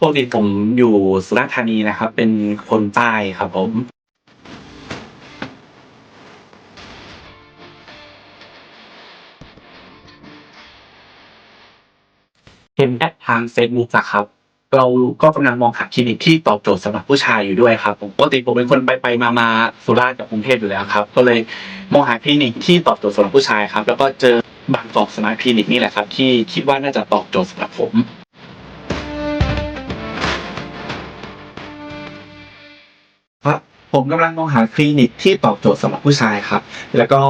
ปกติผมอยู่สุราษฎร์ธานีนะครับ เป็นคนใต้ครับผมเห็นแอดทาง Facebook นะครับ เราก็กำลังมองหาคลินิกที่ตอบโจทย์สำหรับผู้ชายอยู่ด้วยครับผมปกติผมเป็นคนไปไปมามาสุราษฎร์กับกรุงเทพอยู่แล้วครับ ก็เลยมองหาคลินิกที่ตอบโจทย์สำหรับผู้ชายครับ แล้วก็เจอบางกอกสมาร์ทคลินิกนี่แหละครับ ที่คิดว่าน่าจะตอบโจทย์สำหรับผม ผมกำลังมองหาคลินิกที่ตอบโจทย์สำหรับผู้ชายครับ แล้วก็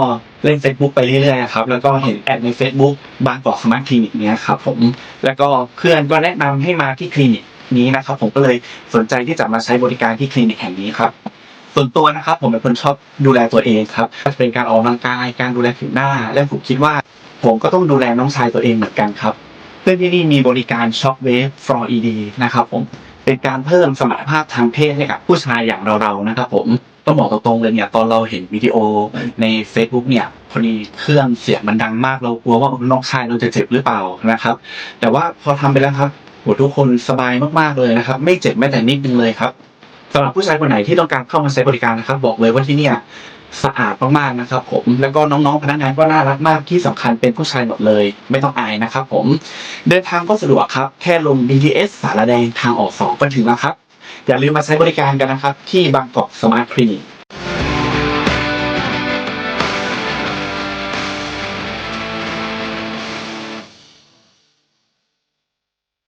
เล่น Facebook ไปเรื่อยๆครับ แล้วก็เห็นแอดใน Facebook บางกอกสมาร์ทคลินิกเนี้ยครับผม แล้วก็เพื่อนก็แนะนำให้มาที่คลินิกนี้นะครับ ผมก็เลยสนใจที่จะมาใช้บริการที่คลินิกแห่งนี้ครับ ส่วนตัวนะครับ ผมเป็นคนชอบดูแลตัวเองครับจะเป็นการออกกำลังกาย การดูแลผิวหน้า และผมคิดว่า ผมก็ต้องดูแลน้องชายตัวเองเหมือนกันครับซึ่งที่นี่มีบริการช็อคเวฟฟลอ ED นะครับผม เป็นการเพิ่มสมรรถภาพทางเพศให้กับผู้ชายอย่างเราๆนะครับผมต้องบอกตรงๆเลยเนี่ยตอนเราเห็นวิดีโอใน Facebook เนี่ยพอดีเครื่องเสียงมันดังมากเรากลัวว่าน้องชายเราจะเจ็บหรือเปล่านะครับ แต่ว่าพอทำไปแล้วครับโหทุกคนสบายมากๆเลยนะครับ ไม่เจ็บแม้แต่นิดนึงเลยครับ สำหรับผู้ชายคนไหนที่ต้องการเข้ามาใช้บริการนะครับ บอกเลยว่าที่เนี่ยสะอาดมากๆนะครับ ผมแล้วก็น้องๆพนักงานก็น่ารักมากที่สำคัญเป็นผู้ชายหมดเลย ไม่ต้องอายนะครับ ผมเดินทางก็สะดวกครับ แค่ลง BTS สารแดงทางออกสองก็ถึงแล้วครับ อย่าลืมมาใช้บริการกันนะครับ ที่บางกอกสมาร์ทคลินิก